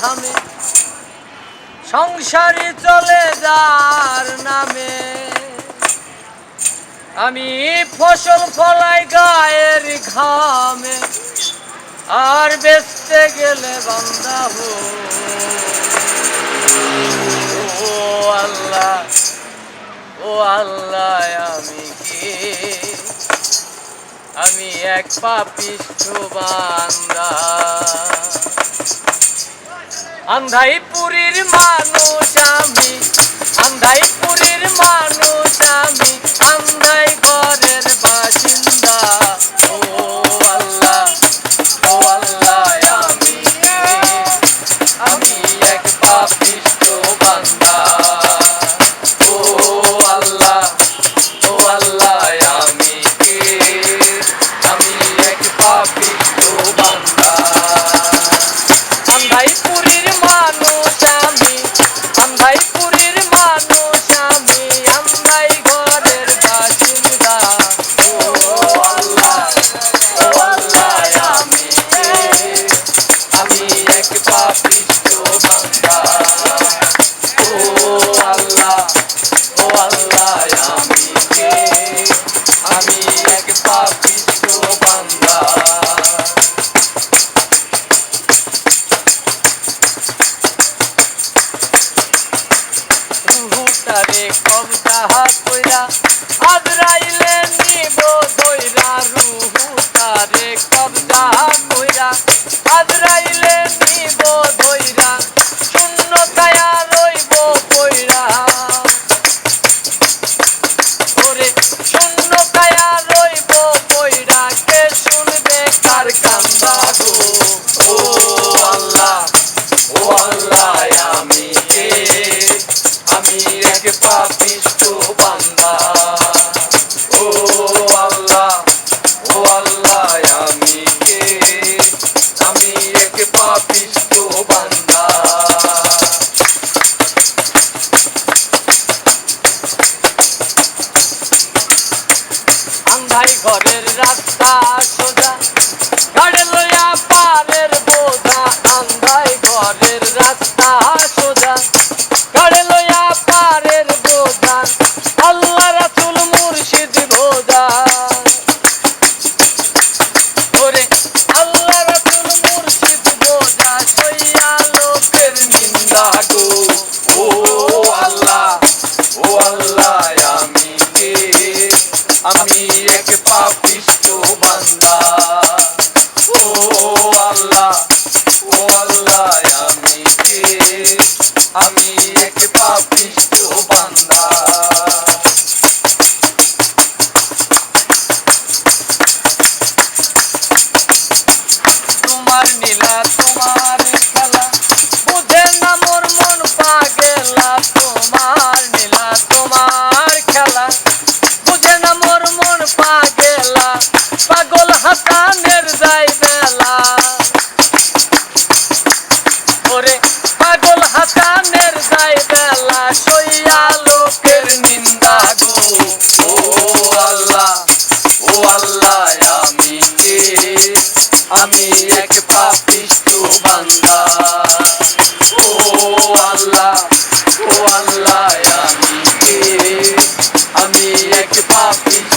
থামে সংসারী চলে যার নামে। আমি ফসল ফলাই গায়ের ঘামে। আর বেচতে গেলে বান্দা হো। ও আল্লাহ ও আল্লাহ, আমি কে? আমি এক পাপিষ্ঠ বান্দা। আন্ধাইপুরীর মানুষ আমি, আন্ধাইপুরীর মানুষ আমি, আন্ধাই ঘরের বাসিন্দা। ও আল্লাহ ও আল্লাহ আমি আমি এক পাপিষ্ঠ বান্দা। ও আল্লাহ ও আল্লাহ আমি কে? আমি এক পাপিষ্ঠ বান্দা। আন্ধাইপুরীর মানুষ আমি আন্ধাইপুরীর মানুষ রুহুটারে কবজা কইরা আজরাইলে নিব দইরা রুহুটারে কবজা কইরা আজরাইলে আমি এক পাপিষ্ট বান্দা। তোমার নীলা তোমার খেলা, বুঝে না মোর মন পাগেলা। তোমার নীলা তোমার খেলা, বুঝে না মোর মন পাগেলা। পাগল হাতানে লোকের নিন্দা গো। ও আল্লাহ আমি কে? আমি এক পাপিষ্ট বান্দা। ও আল্লাহ ও আল্লাহ আমি এক পাপিষ্ট